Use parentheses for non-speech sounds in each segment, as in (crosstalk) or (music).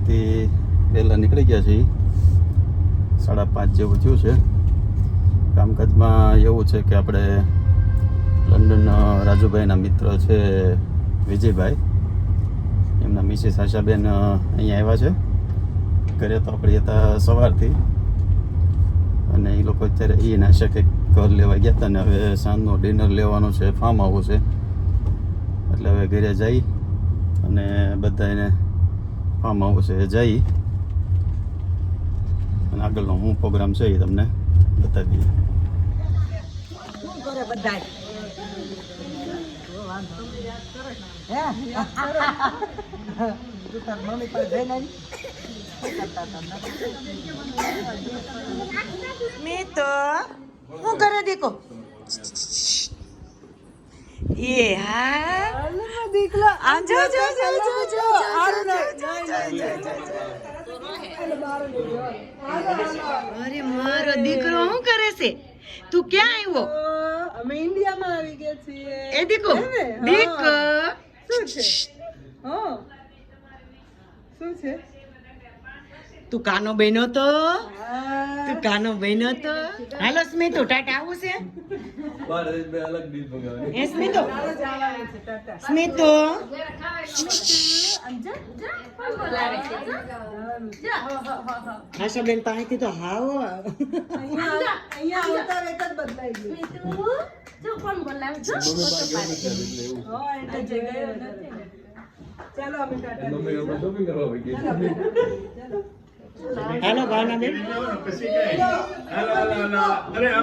ઓફિસેથી વહેલા નીકળી ગયા છીએ. સાડા પાંચ જેવું થયું છે. કામકાજમાં એવું છે કે આપણે લંડન રાજુભાઈના મિત્ર છે વિજયભાઈ. એમના મિસિસ આશાબેન અહીંયા આવ્યા છે. ઘરે તો આપણે હતા સવારથી. અને એ લોકો અત્યારે એ નાશે કંઈક ઘર લેવા ગયા હતા ને હવે સાંજનો ડિનર લેવાનું છે ફાર્મ હાઉસ છે. એટલે હવે ઘરે જઈ અને બધા એને ફાર્મ હાઉસે જઈ અને આગળનો શું પ્રોગ્રામ છે એ તમને બતાવીએ શું કરે બધાય? હે? તું તાર મમ્મી પાસે જઈને આવી? શું કરતા હતા નકર? સ્મિત શું કરે દીકો એ હા આ જો જો જો જો જો અરે મારો દીકરો શું કરે છે? તું ક્યાં આવ્યો? અમે ઇન્ડિયામાં આવી ગયા છીએ. એ દીકો. દીકો. શું છે? હા. શું છે? તું કાનો બહેનો તો તું કાનો બહેનો તો હાલો સ્મિતો ટાટા આવું છે? એ સ્મિતો? સ્મિતુ? આશાબેન પાસેથી તો હાવ અહીંયા અહીંયા આવતા વેત જ બદલાઈ ગયું હા એટલે જગ્યાએ નથી ને. ચાલો અમે ટાટા હાલો ભાવનાબેન આમ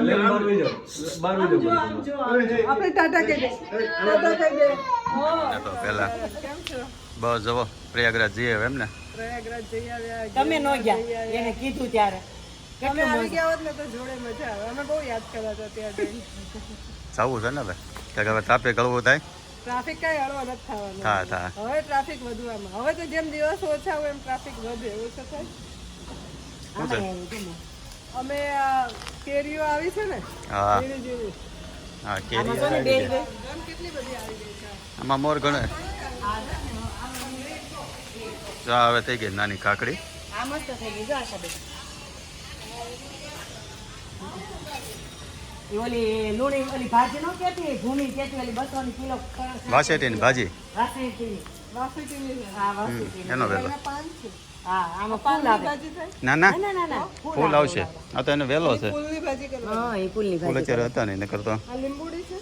જો આમ જો આમ જો. આપણે ટાટા કહી દે ટાટા કહી દે હા તો પહેલા કેમ છો બસ જવો પ્રયાગરાજ જઈએ હવે એમ ને પ્રયાગરાજ જઈ આવ્યા તમે ન ગયા એને કીધું ત્યારે. તમે આવી ગયા હોત ને તો જોડે મજા આવે. અમે બહુ યાદ કરવા હતા ત્યાં જઈને. જવું છે ને હવે? કે હવે ટ્રાફિક ગળવું થાય? ટ્રાફિક કઈ હળવો નથી થવાનો. હા હા. હવે ટ્રાફિક વધુ આમાં હવે તો જેમ દિવસ ઓછા હોય એમ ટ્રાફિક વધે ઓછો થાય અમે કેરીઓ આવી છે ને? હા. કેરી જેવી હા કેરીઓ કેરી. આમ કેટલી બધી આવી છે? આમાં મોર ગણે જો હવે થઈ ગઈ નાની કાકડી આ મસ્ત થઈ ગઈ જો આશાબેન ભાજી છે. એનો વેલો. ફૂલ આવે. ભાજી થાય? ના ના. ના ના ના ફૂલ આવશે. આ તો એનો વેલો છે. ફૂલની ભાજી કરવા હા એ ફૂલની ફૂલ અત્યારે હતા નહીં નકર તો લીંબુડી છે?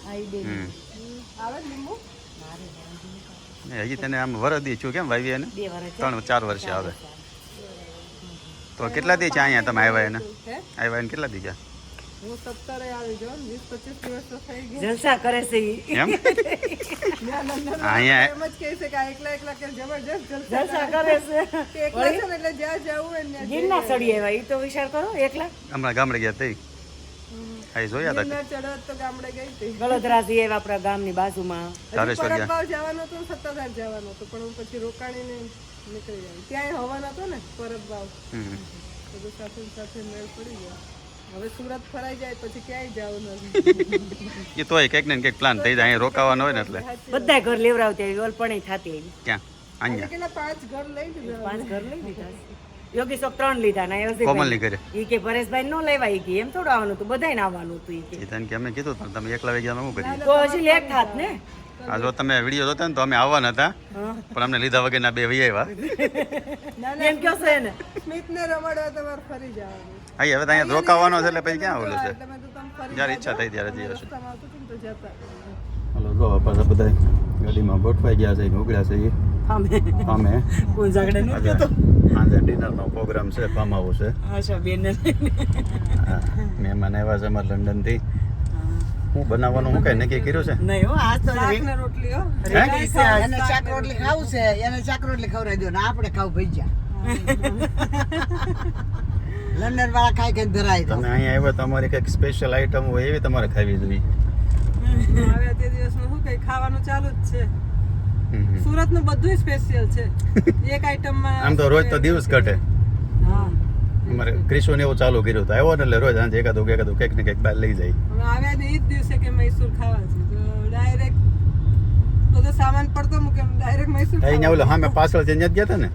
આવે લીંબુ? હજી તને આમ વરદી છું કેમ વાવી એને? ત્રણ ચાર વર્ષે આવે તો કેટલા દી છે અહીંયા તમે આવ્યા એને? આવ્યા એને કેટલા દી ગયા? હું સત્તરે આવી જાઉં વીસ પચીસ દિવસ તો થઈ ગયા. જલસા કરે છે ગિરનાર ચડી આવ્યા. તો વિચાર કરો એકલા? હમણાં ગામડે ગયા તઈ. અહીં જોયા હતા ગિરનાર ચડત તો ગામડે ગઈ હતી. થી આવ્યા આપણા ગામની બાજુમાં. હજી તારેશ્વર ગયા પરબભાવ જવાનું હતું સત્તાધાર જવાનો હતું પણ હું પછી રોકાણીને નીકળી ગઈ. ત્યાં હવાનો હતો ને પરબભાવ હમ. બધું સાથે સાથે મેળ પડી ગયો. હવે સુરત ફરાઈ જાય પછી ક્યાંય જવું નથી. એ તોય કંઈક ને કંઈક પ્લાન થઈ જાય. અહીંયા રોકાવાનો હોય ને એટલે. બધા ઘર લેવડાવતી આવી ઓલપણી થતી આવી. ક્યાં? અહીંયા. કેટલા? પાંચ ઘર લઈ લીધા. પાંચ ઘર લઈ લીધા. યોગી શોક ત્રણ લીધા ના કોમલની ઘરે ઈ કે પરેશભાઈ નો લેવા ઈ કે એમ થોડું આવવાનું હતું બધાય આવવાનું હતું ઈ કે. તને કે અમે કીધું પણ તમે એકલા વાગ્યા હું કરી તો હજી લેટ થાત ને? આ જો તમે વીડિયો જોતા ને તો અમે આવવાના હતા પણ અમને લીધા વગરના બે વહી આવ્યા. એમ કયો છે ને સ્મિતને રમાડવા તમારે ફરી જવાનું. હા હવે તો અહીંયા રોકાવાનો છે એટલે પછી ક્યાં ઓલું છે? જ્યારે ઈચ્છા થઈ ત્યારે જઈએ તો જો પાછા બધા ગાડીમાં ગોઠવાઈ ગયા છે ઉગડ્યા છે આજે આજે ડિનરનો પ્રોગ્રામ છે ફાર્મ હાઉસ છે. મહેમાન આવ્યા છે અમારે લંડનથી. હું બનાવવાનું હું કઈ નક્કી કર્યું છે? નહીં હો આજ તો શાક ને રોટલી હો. એને શાક રોટલી. ખાવું છે એને શાક રોટલી ખવડાવી દો ને આપણે ખાવ ભજીયા (laughs) લંડન વાળા ખાઈ ખાઈ ધરાય તમે અહીંયા આવ્યા તમારી કંઈક સ્પેશિયલ આઈટમ હોય એવી તમારે ખાવી જોઈએ. હવે તે દિવસનું શું કઈ ખાવાનું ચાલુ જ છે. સુરતનું બધું સ્પેશિયલ છે. (laughs) એક આઈટમમાં આમ તો રોજ તો દિવસ ઘટે. હા. મારે ક્રિશોને એવું ચાલુ કર્યું હતું. આવ્યો ને એટલે રોજ સાંજે એકાદું એકાદું કંઈક ને કંઈક બહાર લઈ જાય. હવે આવ્યા ને એ જ દિવસે કે મૈસૂર ખાવા છે. તો ડાયરેક્ટ બધો સામાન પડતો મૂકે ડાયરેક્ટ મૈસૂર અહીંયા ઓલો સામે પાછળ જઈને જ ગયા હતા ને?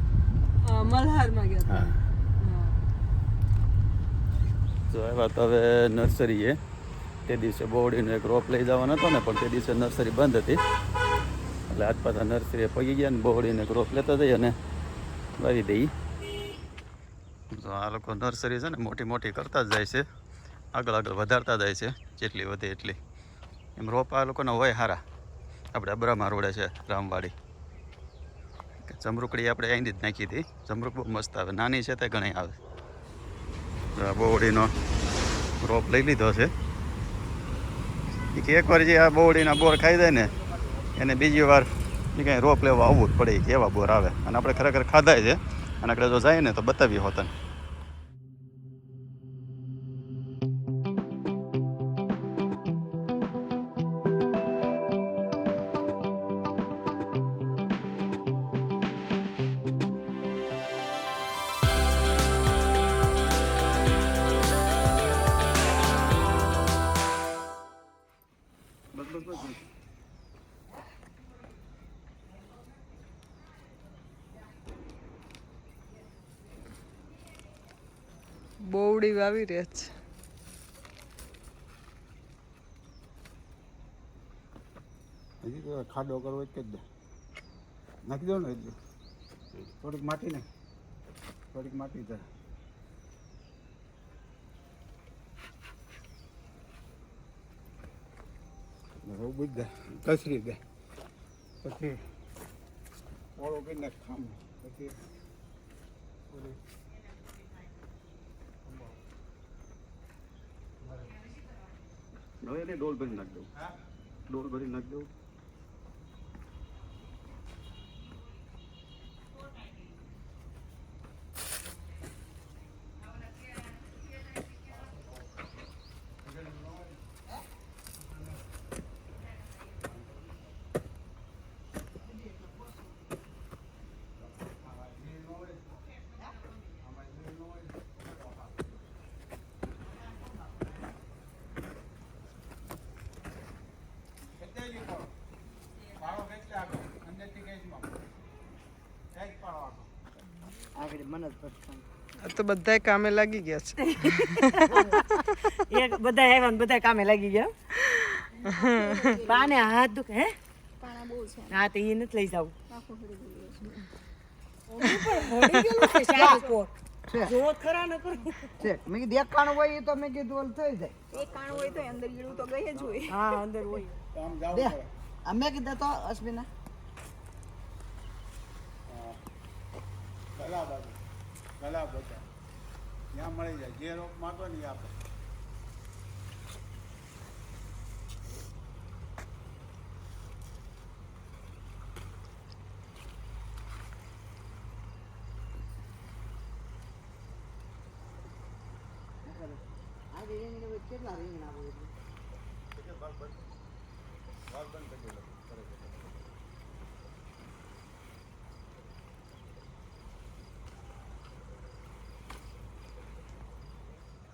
મલ્હારમાં ગયા હતા. હા. હા. તો આવ્યા તો હવે નર્સરીએ. તે દિવસે બોવડીનો એક રોપ લઈ જવાનો હતો ને, પણ તે દિવસે નર્સરી બંધ હતી. એટલે આજ પાછા નર્સરીએ પગી ગયા ને બોવડીનો એક રોપ લેતા જઈએ અને વાવી દઈ તો આ લોકો નર્સરી છે ને, મોટી મોટી કરતા જ જાય છે. આગળ આગળ વધારતા જાય છે, જેટલી વધે એટલી. એમ રોપ આ લોકોના હોય સારા આપણે અબ્રામા રોડે છે, રામવાડી. ચમરૂકડી આપણે અહીંથી જ નાખી હતી. જમરૂક બહુ મસ્ત આવે. નાની છે તે ઘણી આવે. બોવડીનો રોપ લઈ લીધો છે. એ કે એકવાર જે આ બોવડીના બોર ખાઈ જાય ને, એને બીજી વાર એ કાંઈ રોપ લેવા આવવું જ પડે કે એવા બોર આવે. અને આપણે ખરેખર ખાધાય છે. અને આપણે જો જાય ને તો બતાવી હોતન. બોવડી વાવી રહ્યા છે. હજી તો ખાડો કરવો જ દે. નાખી દો ને એટલું. થોડીક માટી ને થોડીક માટી થાય હવે બુજ દે. કસરી દે. પછી ઓળો કરીને ખામ. પછી હવે એને ડોલ ભરી નાખ દઉં. ડોલ ભરી નાખ દઉં આગળ મને જ પ્રશ્ન આ તો બધાય કામે લાગી ગયા છે. એક બધા આવ્યા ને બધા કામે લાગી ગયા. બાને હાથ દુખે હે? હા તો એ નથી લઈ જાવ. દેખાણું હોય એ તો મેં કીધું થઈ જાય. એક કાણ હોય તો અંદર ગીડું તો ગઈ જ હોય. હા અંદર હોય. આમ જાવ અમે કીધા તો અશ્વિના. ગલા બધા. ત્યાં મળી જાય. જે રોપ માગો ને એ આપે. આજે રીંગણ કેટલા રીંગણા હોય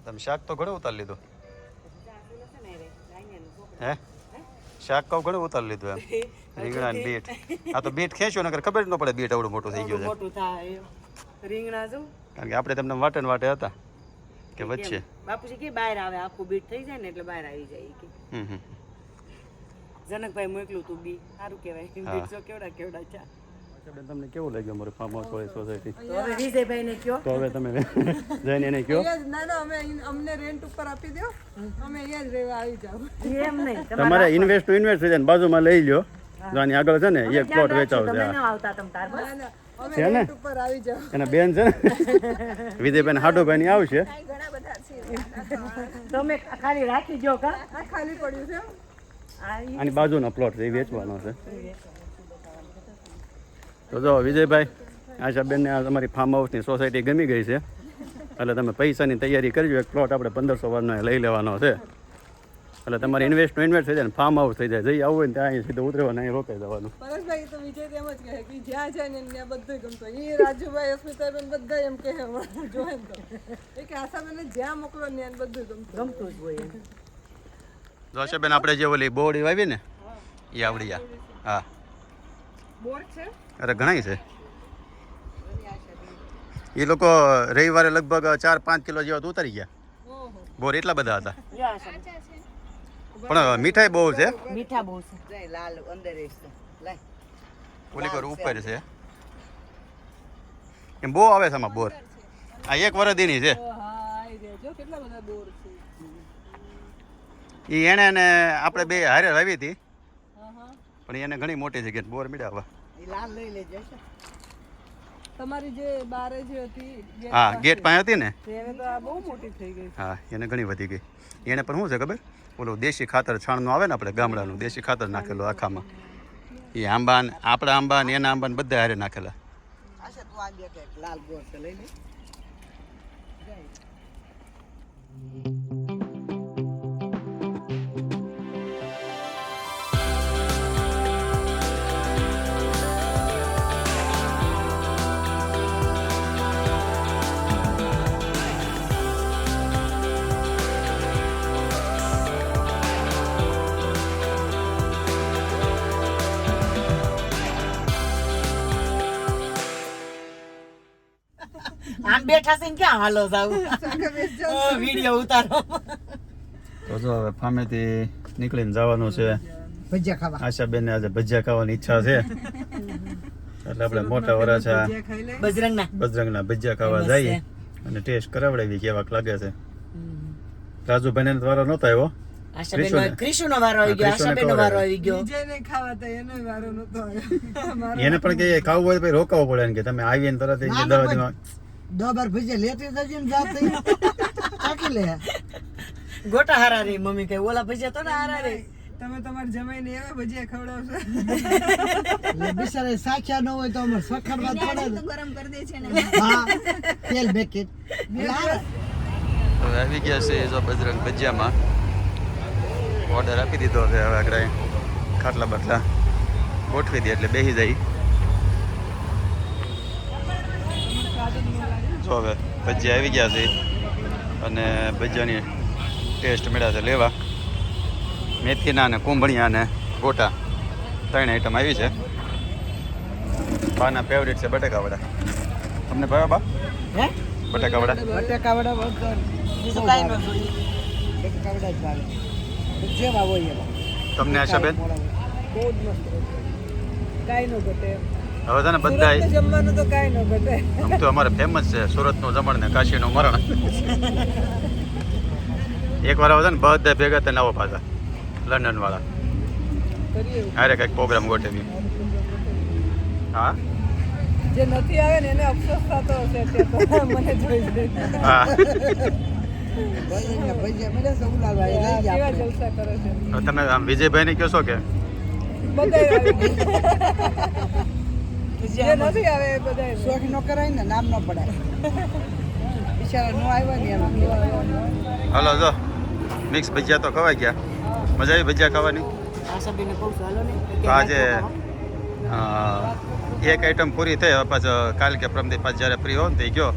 તમે શાક તો ઘણું ઉતારી લીધું. હે? શાક કહું ઘણું ઉતારી લીધું એમ. (laughs) રીંગણા ને બીટ. આ તો બીટ ખેંચ્યો નકર ખબર જ ન પડે બીટ આવડું મોટું થઈ ગયું છે. રીંગણા જો કારણ કે આપણે તમને વાટે ને વાટે હતા. કે વચ્ચે. બાપુજી કે બહાર આવે આખું બીટ થઈ જાય ને એટલે બહાર આવી જાય કે. હમ જનકભાઈ મોકલું તું બી. સારું કહેવાય. બીટ જો કેવડા કેવડા છે બેન, તમને કેવું લાગ્યું અમારું ફાર્મ હાઉસ વાળી સોસાયટી હવે વિજયભાઈ ને કયો? તો હવે તમે જઈને એને કહો ના ના અમે અમને રેન્ટ ઉપર આપી દો અમે અહીંયા જ રહેવા આવી જાવ એમ નહીં તમારે ઇન્વેસ્ટ ઇન્વેસ્ટ થઈ બાજુમાં લઈ લ્યો. જો આગળ છે ને એક પ્લોટ વેચાવ છે. ન આવતા તમ તાર બસ. ના ના અમે છે ને? રેન્ટ ઉપર આવી જાવ એના બેન છે ને? (laughs) વિજયભાઈ હાડુભાઈ ની આવશે. ઘણા તમે ખાલી રાખી જો કા? ખાલી પડ્યું છે આ આની બાજુનો પ્લોટ છે એ વેચવાનો છે. તો જો વિજયભાઈ આશાબેનને આ તમારી ફાર્મ હાઉસની સોસાયટી ગમી ગઈ છે. એટલે તમે પૈસાની તૈયારી કરજો. એક પ્લોટ આપણે પંદરસો વારનો લઈ લેવાનો છે. એટલે તમારે ઇન્વેસ્ટ ઇન્વેસ્ટ થઈ જાય ને ફાર્મ હાઉસ થઈ જાય. જઈ આવવું હોય ને ત્યાં અહીં સીધું ઉતરવાનું અહીં રોકાઈ જવાનું. પરેશભાઈ તો વિજય તેમ જ કહે કે જ્યાં જાય ને ત્યાં બધું ગમતું એ રાજુભાઈ અસ્મિતાબેન બધા એમ કહે હમણાં તો. એ કે આશાબેનને જ્યાં મોકલો ને બધું ગમતું ગમતું જ હોય એમ. આપણે જે ઓલી બોડી વાવી ને એ આવડી હા. બોર છે? અરે ઘણાય છે. એ લોકો રવિવારે લગભગ ચાર પાંચ કિલો જેવા તો ઉતારી ગયા. બોર એટલા બધા હતા. પણ મીઠાઈ બહુ છે. મીઠા બહુ છે. લાલ અંદર. ઓલી કર ઉપર છે. એમ બહુ આવે છે આમાં બોર. આ એક વરદીની છે. ઓ હા આઈ રે જો કેટલા બધા બોર છે. એ એને ને આપણે બે હારે લાવી હતી. હા હા. પણ એને ઘણી મોટી જગ્યાએ બોર ઈ લાલ લઈ લેજો તમારી જે બારે જે હતી હા ગેટ પાસે હતી ને? એને તો આ બહુ મોટી થઈ ગઈ. હા એને ઘણી વધી ગઈ. એને પણ શું છે ખબર? ઓલો દેશી ખાતર છાણનું આવે ને આપણે ગામડાનું દેશી ખાતર નાખેલું આખામાં. એ આંબા ને આપણા આંબા ને એના આંબા બધા હારે નાખેલા. આ છે તું આ બે કે લાલ ગોળ લઈ લે. બેઠા છે ને ક્યાં હાલો જાવ વીડિયો (laughs) ઉતારો. તો જો હવે ફામેથી નીકળીને જવાનું છે. ભજીયા ખાવા. આશાબેનને આજે ભજીયા ખાવાની ઈચ્છા છે. એટલે આપણે મોટા વરાછા બજરંગના. બજરંગના ભજીયા ખાવા જઈએ અને ટેસ્ટ કરાવડાવી કેવાક લાગે છે. રાજુ વારો નહોતો આવ્યો? આશાબેન વારો આવી ગયો ક્રિશુને આશાબેનનો વારો આવી ગયો. વિજયને ખાવા તો એનો વારો નતો આવ્યો. એને પણ કે ખાવું હોય તો પછી રોકાવું પડે ને કે તમે આવીને તરત દવા ના, ના, દવા. દેવા દોબર ભજીયા લેતી જજે ને જાતે ચાખી લે. ગોટા હારા રે મમ્મી કે ઓલા ભજીયા તો ના હારા રે. તમે તમારા જમાઈને એવા ભજીયા ખવડાવશો એટલે બિચારે સાખ્યા ન હોય તો અમાર સખર વાત પડે. ગરમ કરી દે છે ને. હા તેલ બેકેટ. હવે આવી ગયા છે જો બજરંગ ભજીયામાં. ઓર્ડર આપી દીધો હવે હવે આગળ ખાટલા બાટલા ગોઠવી દે એટલે બેસી જાય. જો હવે ભજીયા આવી ગયા છે અને ભજીયાની ટેસ્ટ મળ્યા છે. લેવા. મેથીના અને કુંભળિયા અને ગોટા ત્રણ આઈટમ આવી છે. બાના ફેવરિટ છે બટેકા વડા. તમને ભાવે બા? હે? બટેકા વડા. બટાકા વડા બીજું કાંઈ ન જોઈએ વડા જ ભાવે. જેવા હોય એવા. તમને આશાબેન બહુ જ મસ્ત કાંઈ નો ઘટે. હવે તને ને બધા જમવાનું તો કાંઈ નો ઘટે આમ તો અમારે ફેમસ છે સુરતનું જમણ ને કાશીનું મરણ. એક વાર આવે છે ને બધા ભેગા થઈને આવો પાછા લંડન વાળા અરે કંઈક પ્રોગ્રામ ગોઠવી. હા? જે નથી આવે ને એને અફસોસ થતો હશે તો (laughs) મને જોઈ. હા. તમે આમ વિજયભાઈને કહો છો કે? આવે. (laughs) જે નથી આવે એ બધાય આવે. શોખ નો કરાય ને નામ નો પડાય બિચારા નો આવ્યા ને એનું કહેવાય. હાલો જો મિક્સ ભજીયા તો ખવાઈ ગયા મજા આવી ભજીયા ખાવાની આશાબેનને કહું છું, હાલો ને. તો આજે અ, એક આઈટમ પૂરી થઈ હવે પાછો કાલ કે પ્રમદી પાછ જ્યારે ફ્રી હો ને તે ગયો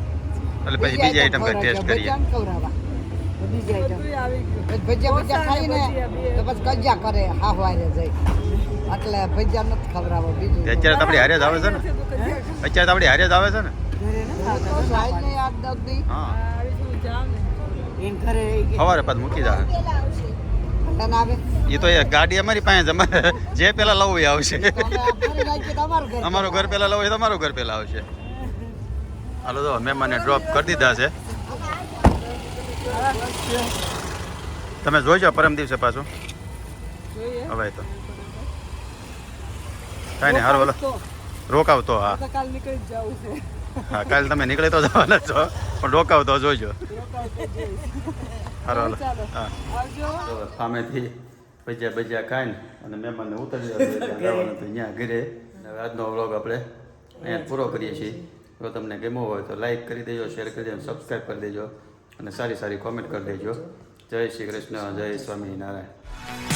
એટલે પછી બીજી આઈટમ કંઈ ટેસ્ટ કરીએ ભજીયા ને ખવડાવવા. બીજી આઈટમ બધુંય આવી ગયું. પછી ભજીયા ભજીયા ખાઈને ભજીયા બે. તો પછી કજ્જા કરે હા હારે જઈ એટલે ભજીયા નથી ખવડાવવા બીજું અત્યારે તો આપણી હારે જ આવે છે ને? અત્યારે તો આપણી હારે જ આવે છે ને? દી. સવારે પાછું મૂકી આવે. એ તો એ ગાડી અમારી પાસે જ જે પેલા લવું એ આવશે. અમે અમારું ઘર પેલા. લવું એ તમારું ઘર પેલા આવશે. હાલો તો મહેમાનને ડ્રોપ કરી દીધા છે. તમે જોઈજો પરમ દિવસે પાછું. હવે તો. કાંઈ નહીં હારું તો બોલો રોકાવતો હા. કાલ નીકળી જવું છે. હા કાલે તમે નીકળે તો જવાના છો પણ રોકાવતો જોઈજો. હારું હાલો હા. સામેથી ભજીયા ભજીયા ખાઈને અને મહેમાનને ઉતરી જવાનું અહીંયા ઘરે. હવે આજનો વ્લોગ આપણે અહીંયા પૂરો કરીએ છીએ. જો તમને ગમ્યો હોય તો લાઈક કરી દેજો શેર કરી દેજો સબસ્ક્રાઈબ કરી દેજો. અને સારી સારી કોમેન્ટ કરી દેજો. જય શ્રી કૃષ્ણ જય સ્વામિનારાયણ.